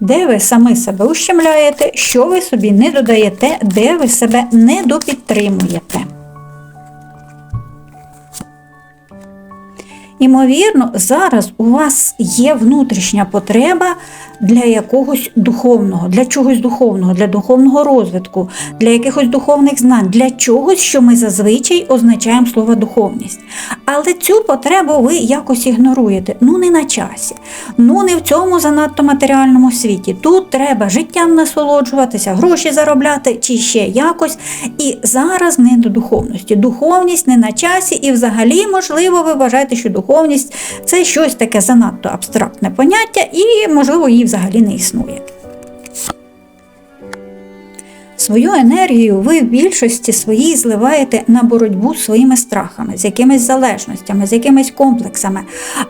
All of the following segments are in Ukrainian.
Де ви самі себе ущемляєте, що ви собі не додаєте, де ви себе не Імовірно, зараз у вас є внутрішня потреба для якогось духовного, для чогось духовного, для духовного розвитку, для якихось духовних знань, для чогось, що ми зазвичай означаємо слово духовність. Але цю потребу ви якось ігноруєте. Ну не на часі, ну не в цьому занадто матеріальному світі. Тут треба життям насолоджуватися, гроші заробляти чи ще якось. І зараз не до духовності. Духовність не на часі, і взагалі, можливо, ви вважаєте, що духовність це щось таке занадто абстрактне поняття, і, можливо, її взагалі не існує. Свою енергію ви в більшості своїй зливаєте на боротьбу з своїми страхами, з якимись залежностями, з якимись комплексами.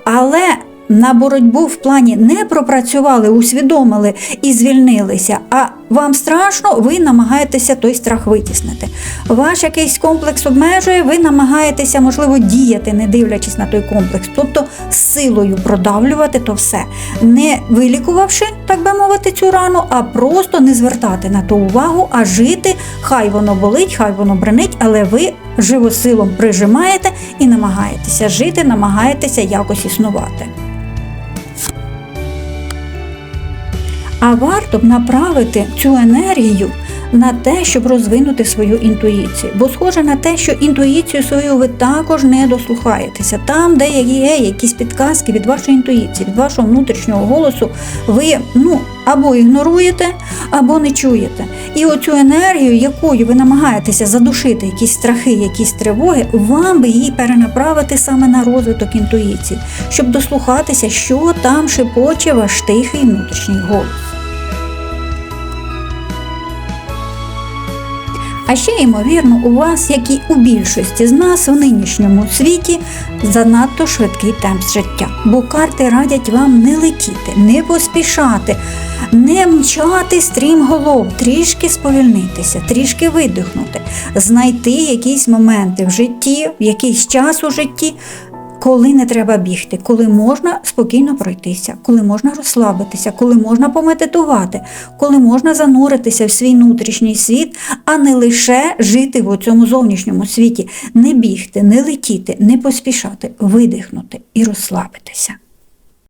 Але на боротьбу в плані не пропрацювали, усвідомили і звільнилися, а вам страшно, ви намагаєтеся той страх витіснити. Ваш якийсь комплекс обмежує, ви намагаєтеся, можливо, діяти, не дивлячись на той комплекс, тобто силою продавлювати то все, не вилікувавши, так би мовити, цю рану, а просто не звертати на то увагу, а жити, хай воно болить, хай воно бренить, але ви живосилом прижимаєте і намагаєтеся жити, намагаєтеся якось існувати. А варто б направити цю енергію на те, щоб розвинути свою інтуїцію. Бо схоже на те, що інтуїцію свою ви також не дослухаєтеся. Там, де є якісь підказки від вашої інтуїції, від вашого внутрішнього голосу, ви ну, або ігноруєте, або не чуєте. І оцю енергію, якою ви намагаєтеся задушити якісь страхи, якісь тривоги, вам би її перенаправити саме на розвиток інтуїції, щоб дослухатися, що там шепоче ваш тихий внутрішній голос. А ще, ймовірно, у вас, як і у більшості з нас в нинішньому світі, занадто швидкий темп життя. Бо карти радять вам не летіти, не поспішати, не мчати стрім голов, трішки сповільнитися, трішки видихнути, знайти якісь моменти в житті, якийсь час у житті. Коли не треба бігти, коли можна спокійно пройтися, коли можна розслабитися, коли можна помедитувати, коли можна зануритися в свій внутрішній світ, а не лише жити в цьому зовнішньому світі, не бігти, не летіти, не поспішати, видихнути і розслабитися.